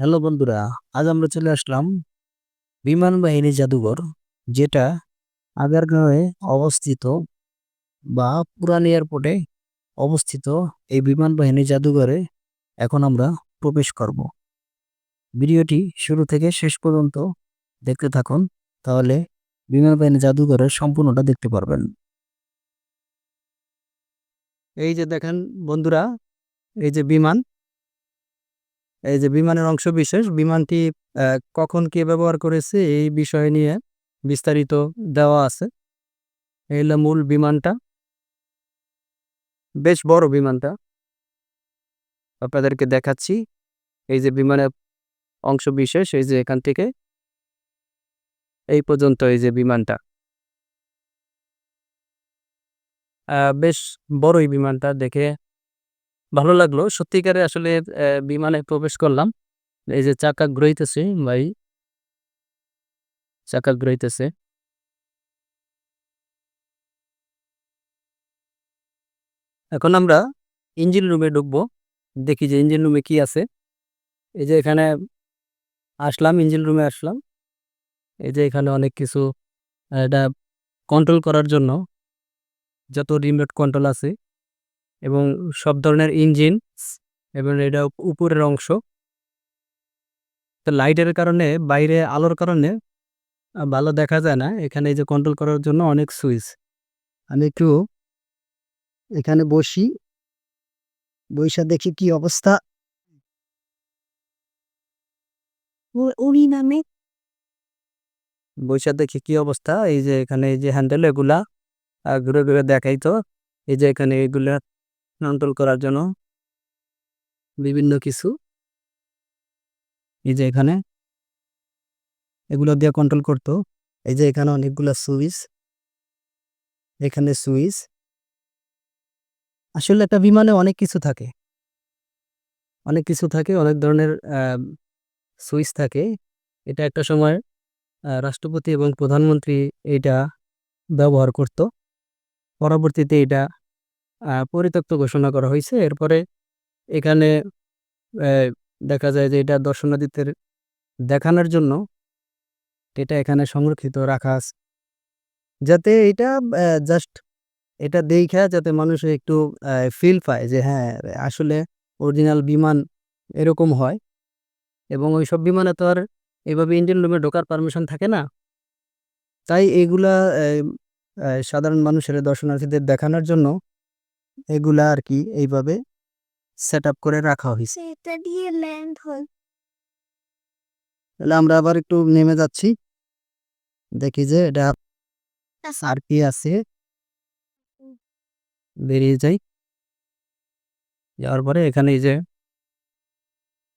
Hello বন্ধুরা, আজ আমরা চলে আসলাম বিমান বাহিনী জাদুঘর, যেটা আগারগাঁওয়ে অবস্থিত বা পুরান এয়ারপোর্টে অবস্থিত এই বিমান বাহিনী জাদুঘরে এখন আমরা প্রবেশ করব। ভিডিওটি শুরু থেকে শেষ পর্যন্ত দেখতে থাকুন, তাহলে বিমান বাহিনী জাদুঘরের সম্পূর্ণটা দেখতে পারবেন। এই যে দেখেন বন্ধুরা, এই যে বিমান এই যে বিমানের অংশ বিশেষ বিমানটি কখন কে ব্যবহার করেছে এই বিষয় নিয়ে বিস্তারিত দেওয়া আছে। এই হলো মূল বিমানটা। বেশ বড় বিমানটা। আপনাদেরকে দেখাচ্ছি। এই যে বিমানের অংশ বিশেষ এই যে এখান থেকে। এই পর্যন্ত এই যে বিমানটা। বেশ বড় এই বিমানটা, দেখে ভালো লাগল। সত্যিকারে আসলে বিমানে প্রবেশ করলাম। এই যে চাকা ঘুরাইতেছে, ভাই। চাকা ঘুরাইতেছে। এখন আমরা ইঞ্জিন রুমে ঢুকবো। দেখি যে ইঞ্জিন রুমে কি আছে। এই যে এখানে আসলাম, ইঞ্জিন রুমে আসলাম। এই যে এখানে অনেক কিছু, এটা কন্ট্রোল করার জন্য যত রিমোট কন্ট্রোল আছে। এবং সব ধরনের ইঞ্জিন এবং এটা উপরের অংশ। তো লাইটের কারণে বাইরে আলোর কারণে ভালো দেখা যায় না। এখানে এই যে কন্ট্রোল করার জন্য অনেক সুইচ আমি একটু এখানে বসি। বইসা দেখি কি অবস্থা। উনি নামে। বইসা দেখি কি অবস্থা। এই যে এখানে এই যে হ্যান্ডেল এগুলা ঘুরে ঘুরে দেখাই তো এই যে এখানে এগুলা কন্ট্রোল করার জন্য বিভিন্ন কিছু এই যে এখানে এগুলো দিয়ে কন্ট্রোল করতো। এই যে এখানে অনেকগুলা সুইচ, এখানে সুইচ। আসলে একটা বিমানে অনেক কিছু থাকে। অনেক কিছু থাকে, অনেক ধরনের সুইচ থাকে। এটা একটা সময় রাষ্ট্রপতি এবং প্রধানমন্ত্রী এটা ব্যবহার করত। পরবর্তীতে এটা পরিত্যক্ত ঘোষণা করা হয়েছে। এরপরে এখানে দেখা যায় যে এটা দর্শনার্থীদের দেখানোর জন্য এটা এখানে সংরক্ষিত রাখা আছে। যাতে এটা জাস্ট এটা দেখা যাতে মানুষ একটু ফিল পায় যে হ্যাঁ আসলে অরিজিনাল বিমান এরকম হয়। এবং ওই সব বিমানে তো আর এভাবে ইঞ্জিন রুমে ঢোকার পারমিশন থাকে না। তাই এগুলা সাধারণ মানুষের দর্শনার্থীদের দেখানোর জন্য এগুলা আর কি এইভাবে সেট আপ করে রাখা হয়েছে সেটা দিয়ে ল্যান্ড হয় তাহলে আমরা আবার একটু নেমে যাচ্ছি। দেখি যে এটা আর কি আছে। বেরিয়ে যাই। যাওয়ার পরে এখানে এই যে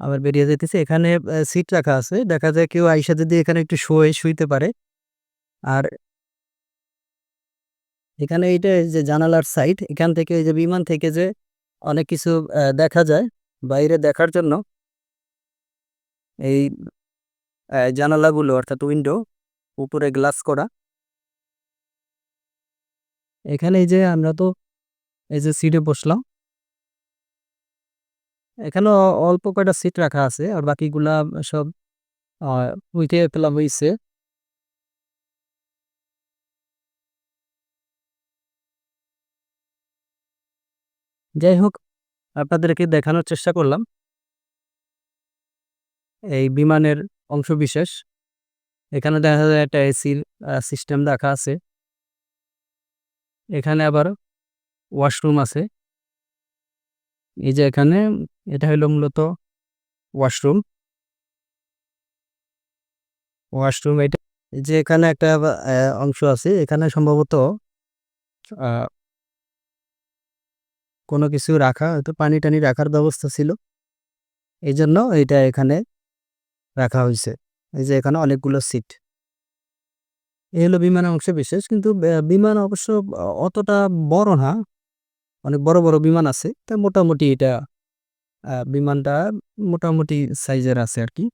আবার বেরিয়ে যেতেছে এখানে সিট রাখা আছে। দেখা যায় কেউ আইসা যদি এখানে একটু শুয়ে শুইতে পারে। আর এখানে এইটা যে জানালার সাইড এখান থেকে এই যে বিমান থেকে যে অনেক কিছু দেখা যায় বাইরে দেখার জন্য। এই জানালাগুলো অর্থাৎ উইন্ডো উপরে গ্লাস করা। এখানে এই যে আমরা তো এই যে সিটে বসলাম। এখানে অল্প কয়টা সিট রাখা আছে আর বাকিগুলা সব আহ, উইঠে ফেলা যাই হোক আপনাদেরকে দেখানোর চেষ্টা করলাম। এই বিমানের অংশ বিশেষ এখানে দেখা যায় একটা এসির সিস্টেম রাখা আছে। এখানে আবার ওয়াশরুম আছে। এই যে এখানে, এটা হলো মূলত ওয়াশরুম ওয়াশরুম এটা যে এখানে একটা অংশ আছে। এখানে সম্ভবত কোনো কিছু রাখা, হয়তো পানি টানি রাখার ব্যবস্থা ছিল। এই জন্য এটা এখানে রাখা হয়েছে। এই যে এখানে অনেকগুলো সিট। এই হলো বিমানের অংশ বিশেষ, কিন্তু বিমান অবশ্য অতটা বড় না। অনেক বড় বড় বিমান আছে। তা মোটামুটি এটা বিমানটা মোটামুটি সাইজের আছে আর কি।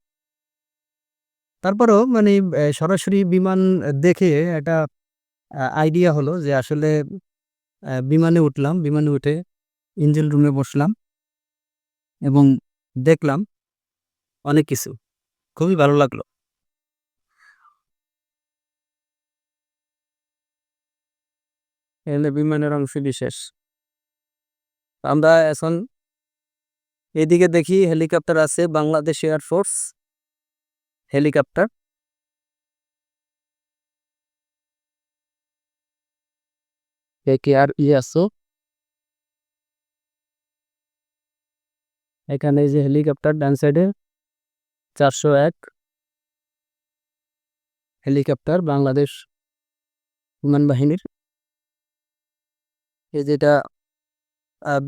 তারপরও মানে সরাসরি বিমান দেখে একটা আইডিয়া হলো যে আসলে বিমানে উঠলাম। বিমানে উঠে ইঞ্জিন রুমে বসলাম এবং দেখলাম অনেক কিছু। খুবই ভালো লাগল। বিমানের অংশ বিশেষ। আমরা এখন এদিকে দেখি হেলিকপ্টার আছে বাংলাদেশ এয়ারফোর্স হেলিকপ্টার। কে আর ইয়াসো এখানে যে হেলিকপ্টার ডান সাইডে চারশো এক। হেলিকপ্টার বাংলাদেশ বিমান বাহিনীর। এই যেটা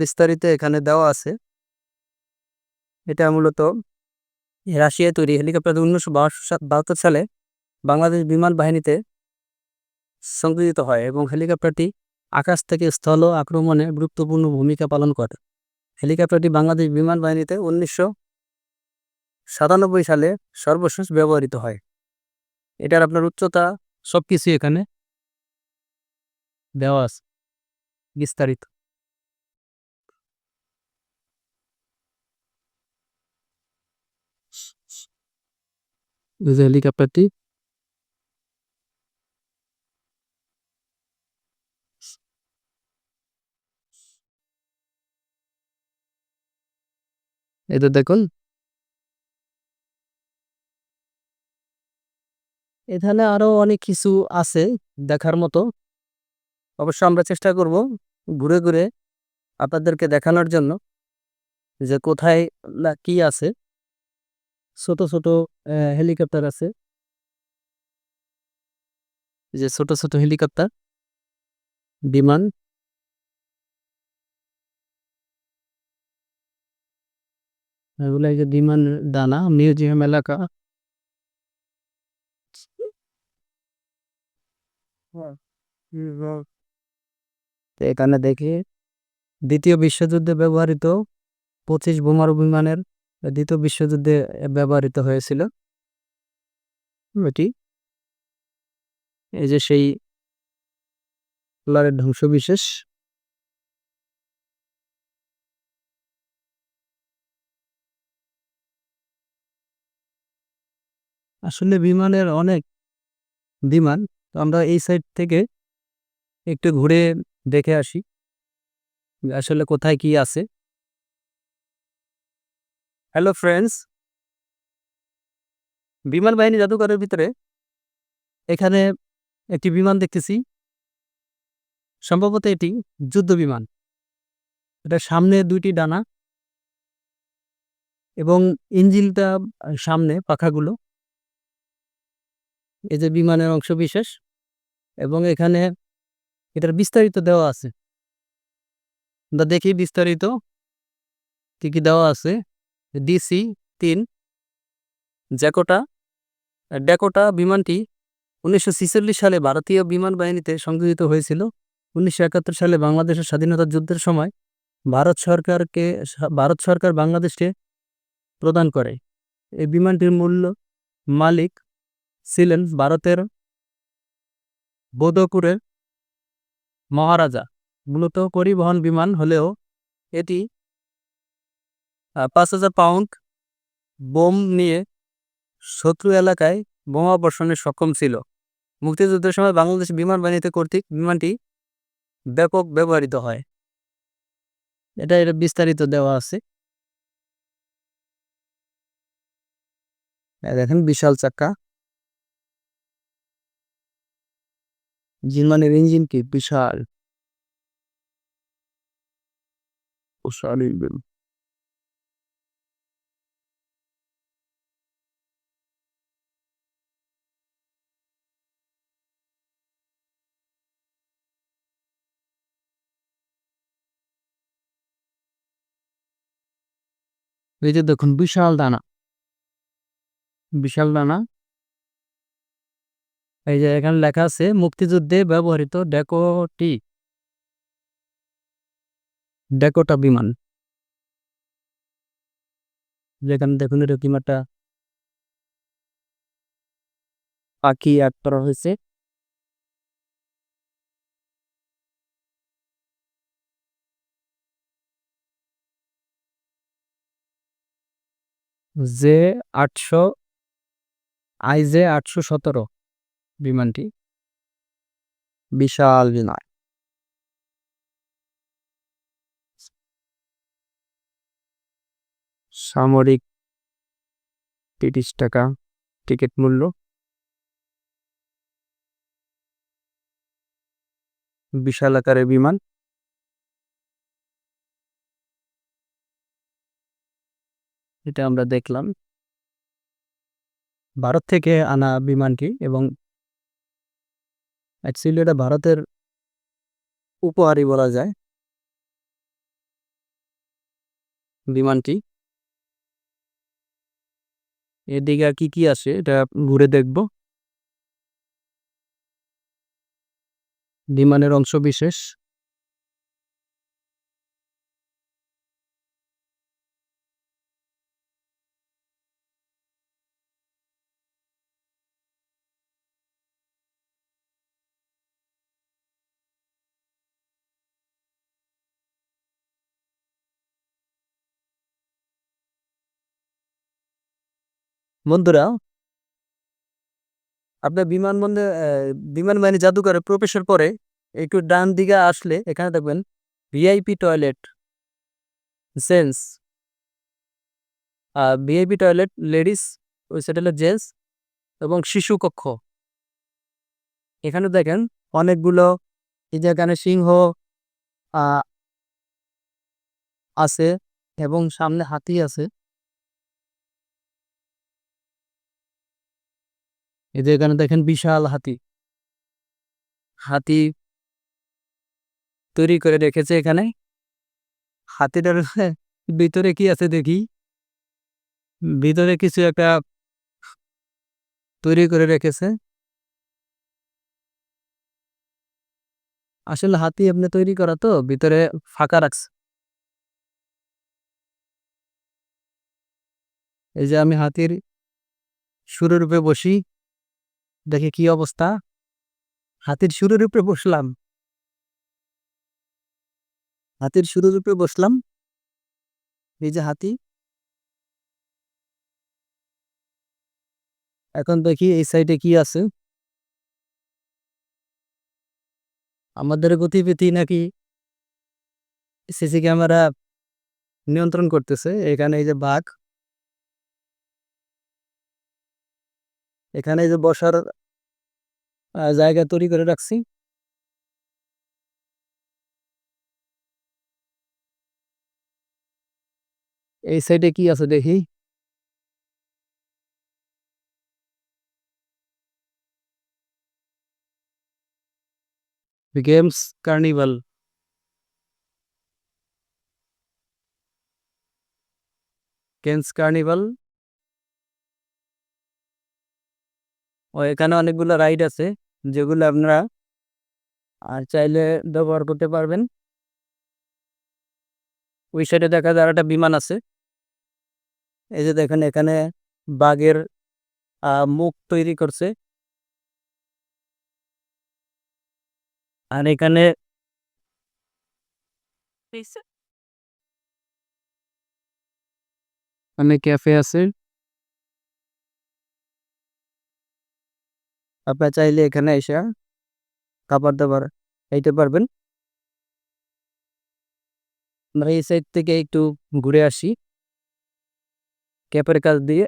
বিস্তারিত এখানে দেওয়া আছে, এটা মূলত রাশিয়ায় তৈরি হেলিকপ্টার উনিশশো বাহাত্তর সালে বাংলাদেশ বিমান বাহিনীতে সংযোজিত হয় এবং হেলিকপ্টারটি আকাশ থেকে স্থল আক্রমণে গুরুত্বপূর্ণ ভূমিকা পালন করে। হেলিকপ্টারটি বাংলাদেশ বিমান বাহিনীতে উনিশশো সাতানব্বই সালে সর্বশেষ ব্যবহৃত হয়। এটার আপনার উচ্চতা সব কিছু এখানে দেওয়া আছে, বিস্তারিত। হেলিকপ্টারটি এটা দেখুন। এখানে আরও অনেক কিছু আছে দেখার মতো। অবশ্য আমরা চেষ্টা করব ঘুরে ঘুরে আপনাদেরকে দেখানোর জন্য যে কোথায় কি আছে। ছোট ছোট হেলিকপ্টার আছে। যে ছোট ছোট হেলিকপ্টার, বিমান। এগুলো যে বিমান ডানা মিউজিয়াম এলাকা। এখানে দেখি দ্বিতীয় বিশ্বযুদ্ধে ব্যবহৃত পঁচিশ বোমারু বিমানের দ্বিতীয় বিশ্বযুদ্ধে ব্যবহৃত হয়েছিল। এটি এই যে সেই সোলারের ধ্বংসবিশেষ। আসলে বিমানের অনেক বিমান, তো আমরা এই সাইড থেকে একটু ঘুরে দেখে আসি আসলে কোথায় কি আছে। হ্যালো ফ্রেন্ডস বিমান বাহিনী জাদুঘরের ভিতরে এখানে একটি বিমান দেখতেছি। সম্ভবত এটি যুদ্ধ বিমান। এটা সামনে দুইটি ডানা এবং ইঞ্জিনটা সামনে পাখাগুলো। এই যে বিমানের অংশ বিশেষ এবং এখানে এটার বিস্তারিত দেওয়া আছে। আমরা দেখি বিস্তারিত কি কি দেওয়া আছে। ডিসি তিন, জ্যাকোটা, ড্যাকোটা বিমানটি উনিশশো ছেচল্লিশ সালে ভারতীয় বিমান বাহিনীতে সংযোজিত হয়েছিল। উনিশশো একাত্তর সালে বাংলাদেশের স্বাধীনতা যুদ্ধের সময় ভারত সরকারকে ভারত সরকার বাংলাদেশকে প্রদান করে। এই বিমানটির মূল্য মালিক ছিলেন ভারতের বোধকুরের মহারাজা। মূলত পরিবহন বিমান হলেও এটি পাঁচ হাজার পাউন্ড বোম নিয়ে শত্রু এলাকায় বোমা বর্ষণে সক্ষম ছিল। মুক্তিযুদ্ধের সময় বাংলাদেশ বিমান বাহিনীতে কর্তৃক বিমানটি ব্যাপক ব্যবহৃত হয়। এটা এটা বিস্তারিত দেওয়া আছে। দেখেন, বিশাল চাক্কা। বিমানের ইঞ্জিন কি? বিশাল। বিশাল ইঞ্জিন এই যে দেখুন বিশাল দানা। বিশাল দানা। এই যে এখানে লেখা আছে, মুক্তিযুদ্ধে ব্যবহৃত ডেকোটি ডেকোটা বিমান। যেখানে দেখুন এরকম একটা পাখি এক করা হয়েছে। জে আটশো আইজে আটশো সতেরো। বিমানটি? বিশাল বিমান। সামরিক তিরিশ টাকা টিকিট মূল্য। বিশাল আকারের বিমান। এটা আমরা দেখলাম। ভারত থেকে আনা বিমানটি এবং অ্যাকচুয়ালি এটা ভারতের উপহারই বলা যায়। বিমানটি। এদিকে কি কি আছে এটা ঘুরে দেখব। বিমানের অংশ বিশেষ বন্ধুরা, আপনার বিমানবন্দর বিমান বাহিনী জাদুঘরে প্রবেশের পরে একটু ডান দিকে আসলে এখানে দেখবেন VIP toilet gents VIP toilet ladies ওই সাইড হলো জেন্টস এবং শিশু কক্ষ। এখানে দেখেন অনেকগুলো এই যে এখানে সিংহ আছে এবং সামনে হাতি আছে। এই যে এখানে দেখেন বিশাল হাতি। হাতি তৈরি করে রেখেছে এখানে। হাতিটার ভিতরে কি আছে দেখি? ভিতরে কিছু একটা তৈরি করে রেখেছে। আসলে হাতি আপনি তৈরি করা তো, ভিতরে ফাঁকা রাখছে। এই যে আমি হাতির শুরুর উপরে বসি। দেখি কি অবস্থা? হাতির শুরুর উপরে বসলাম। হাতির শুরুর উপরে বসলাম? এই যে হাতি। এখন দেখি এই সাইডে কি আছে। আমাদের গতিবিধি নাকি সিসি ক্যামেরা নিয়ন্ত্রণ করতেছে। এখানে এই যে বাঘ। এখানে এই যে বসার আহ, জায়গা তৈরি করে রাখছি। এই সাইডে কি আছে দেখি? Games carnival. Games carnival. ও এখানে অনেকগুলো রাইড আছে, যেগুলো আপনারা আর চাইলে ব্যবহার করতে পারবেন। ওই সাইডে দেখা যায় একটা বিমান আছে। এই যে দেখেন এখানে বাঘের মুখ তৈরি করছে। আর এখানে অনেক ক্যাফে আছে। আপনারা চাইলে এখানে এসে খাবার দাবার খাইতে পারবেন। আমরা এই সাইড থেকে একটু ঘুরে আসি। ক্যাপের কাজ দিয়ে।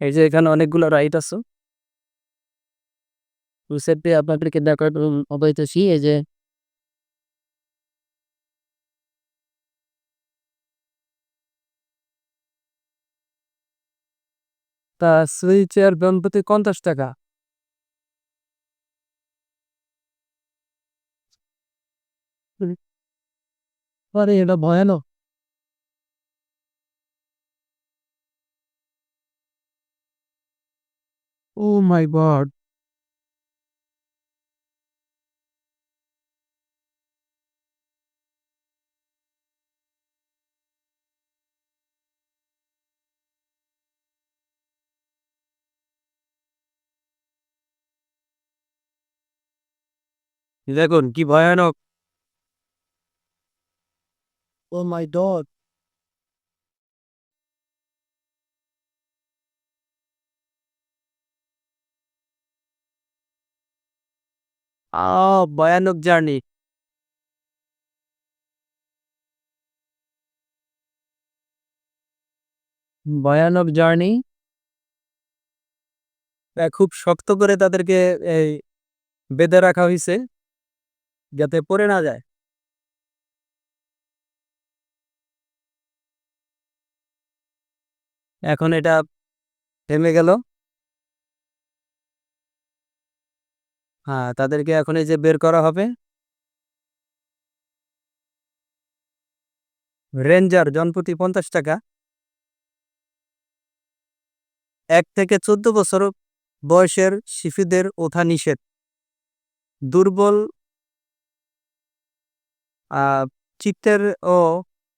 এই যে এখানে অনেকগুলো রাইড আছে। সাইড দিয়ে আপনাদেরকে দেখার অবহিত এই যে তা সুইচের দাম প্রতি পঞ্চাশ টাকা। আরে এটা ভয়ানক। Oh my god. দেখুন কি ভয়ানক। ও মাই ডট ভয়ানক জার্নি। ভয়ানক জার্নি। খুব শক্ত করে তাদেরকে এই বেঁধে রাখা হয়েছে যাতে পড়ে না যায়। এখন এটা থেমে গেল। হ্যাঁ তাদেরকে এখন এই যে বের করা হবে। রেঞ্জার জনপ্রতি পঞ্চাশ টাকা। এক থেকে চোদ্দ বছর বয়সের শিশুদের ওঠা নিষেধ। দুর্বল চিত্তের ও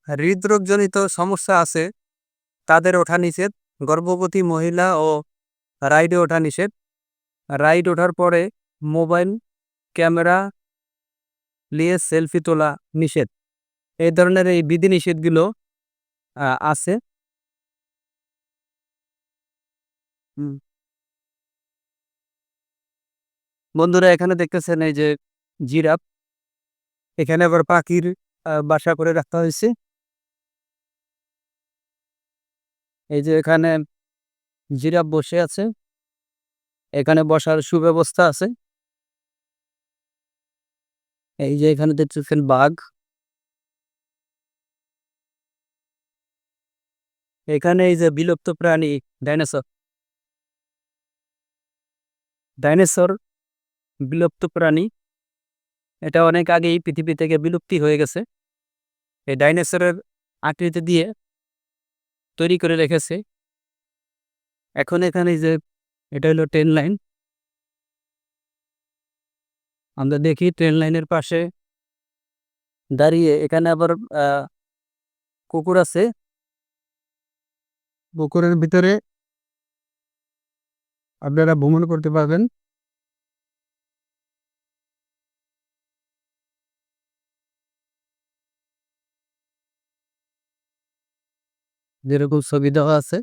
হৃদরোগজনিত সমস্যা আছে, তাদের ওঠা নিষেধ। গর্ভবতী মহিলা ও রাইডে ওঠা নিষেধ। রাইড ওঠার পরে মোবাইল, ক্যামেরা নিয়ে সেলফি তোলা নিষেধ। এই ধরনের এই বিধিনিষেধগুলো আছে। বন্ধুরা, এখানে দেখতেছেন এই যে জিরাফ। এখানে আবার পাখির বাসা করে রাখা হয়েছে। এই যে এখানে জিরাফ বসে আছে। এখানে বসার সুব্যবস্থা আছে। এই যে এখানে দেখতেছেন বাঘ। এখানে এই যে বিলুপ্ত প্রাণী, ডাইনোসর। ডাইনোসর বিলুপ্ত প্রাণী। এটা অনেক আগেই পৃথিবী থেকে বিলুপ্তি হয়ে গেছে। এই ডাইনোসরের আকৃতি দিয়ে তৈরি করে রেখেছে। এখন এখানে যে এটা হলো ট্রেন লাইন। আমরা দেখি ট্রেন লাইনের পাশে দাঁড়িয়ে এখানে আবার কুকুর আছে। পুকুরের ভিতরে আপনারা ভ্রমণ করতে পারবেন। যেরকম ছবি দেওয়া আছে।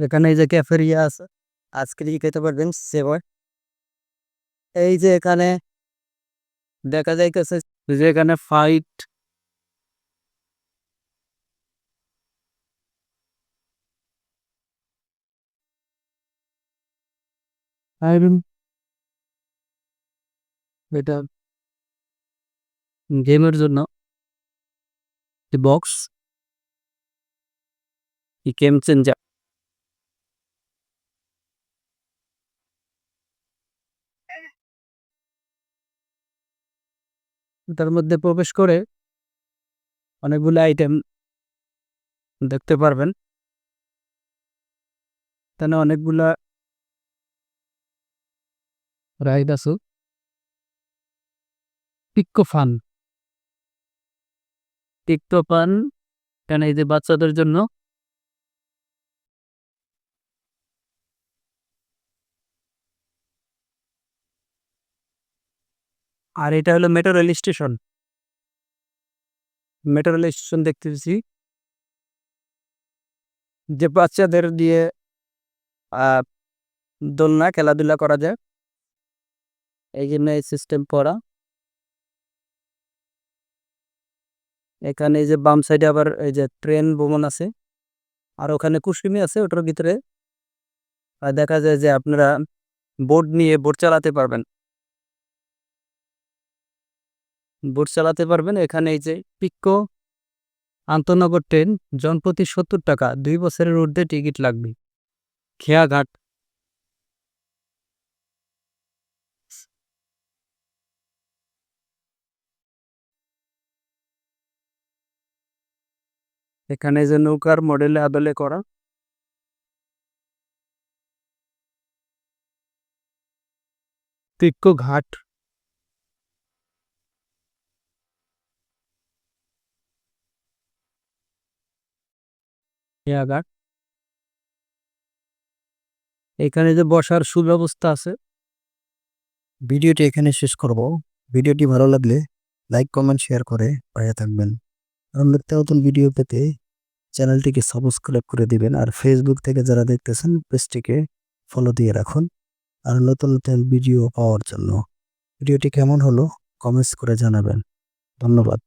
এখানে এই যে ক্যাফেরিয়া আছে আইসক্রিম খেতে পারবেন, সেবার। এই যে এখানে দেখা যাইতেছে যে এখানে ফাইট আয়রন এটা গেমের জন্য বক্স গেম চেঞ্জার তার মধ্যে প্রবেশ করে অনেকগুলো আইটেম দেখতে পারবেন। এখানে অনেকগুলা রাইড আছে। পিক্কো ফান। পিক্কো ফান এই যে বাচ্চাদের জন্য আর এটা হলো metro rail station metro rail station দেখতেছি যে বাচ্চাদের দিয়ে দোলনা খেলাধুলা করা যায়। এই জন্য এই সিস্টেম করা এখানে এই যে বাম সাইডে আবার এই যে ট্রেন ভ্রমণ আছে। আর ওখানে কুসুমি আছে, ওটার ভিতরে। দেখা যায় যে আপনারা বোট নিয়ে বোট চালাতে পারবেন। বোট চালাতে পারবেন। এখানে এই যে পিক্কো আন্তনগর ট্রেন, জনপ্রতি সত্তর টাকা, দুই বছরের ঊর্ধ্বে টিকিট লাগবে। খেয়াঘাট। এখানে যে নৌকার মডেলে আদলে করা। পিক্কো ঘাট। এখানে যে বসার সুব্যবস্থা আছে। ভিডিওটি এখানে শেষ করব। ভিডিওটি ভালো লাগলে লাইক, কমেন্ট, শেয়ার করে পাশে থাকবেন। নিত্য নতুন ভিডিও পেতে চ্যানেলটিকে সাবস্ক্রাইব করে দিবেন আর ফেসবুক থেকে যারা দেখতেছেন, পেজটিকে ফলো দিয়ে রাখুন। আর নতুন নতুন ভিডিও পাওয়ার জন্য। ভিডিওটি কেমন হলো কমেন্টস করে জানাবেন। ধন্যবাদ।